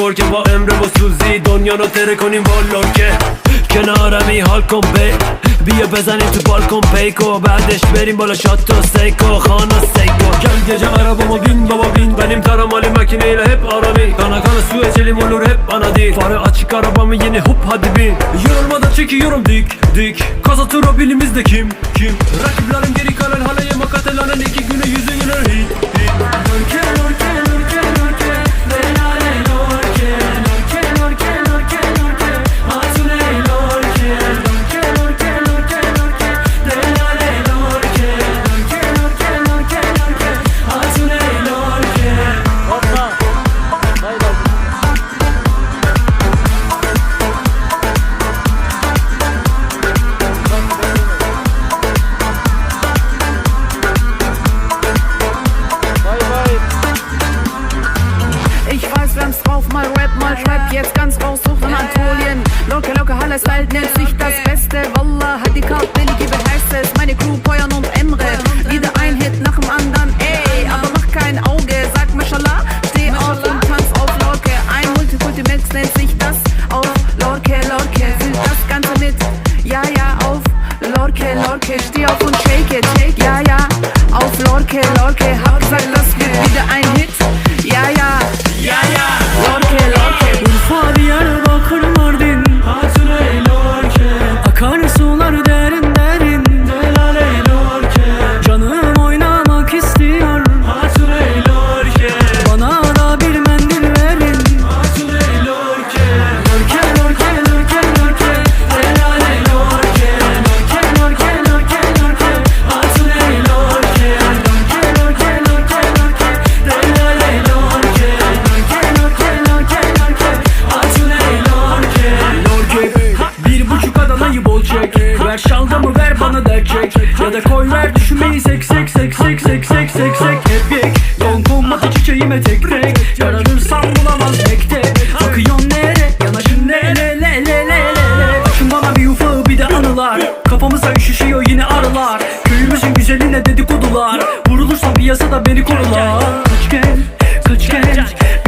perché va embrebo suzi Donja në tere konin vallorke Këna arami halkon pej Bia bezenin tu balkon peyko. Berdeš berin bala şatta seyko. Hana seyko. Gel gece arabama bin baba bin. Benim taramalı makineyle hep arami Kana kana su içelim olur hep ana değil Farı açık arabamı yeni hop hadi bin. Yorulmadan çekiyorum dik dik. Kasa tura bilimizde kim kim? Rakiplerim geri kalan halaya makatelanan iki nennt sich das Beste. Wallah, hat die Karte, Billy, gebe heißt es. Meine Crew, Poyan und Emre, wieder ein Hit nach dem anderen, ey. Aber mach kein Auge, sag Mashallah, steh auf und tanz auf Lorke. Ein Multikulti-Mix nennt sich das auf Lorke, Lorke. Fühl das Ganze mit, ja, ja, auf Lorke, Lorke. Steh auf und shake it, shake, ja, ja, auf Lorke, Lorke. Hab gesagt, das wird wieder ein Hit, yasada beni koru Kaç gel, kaç gel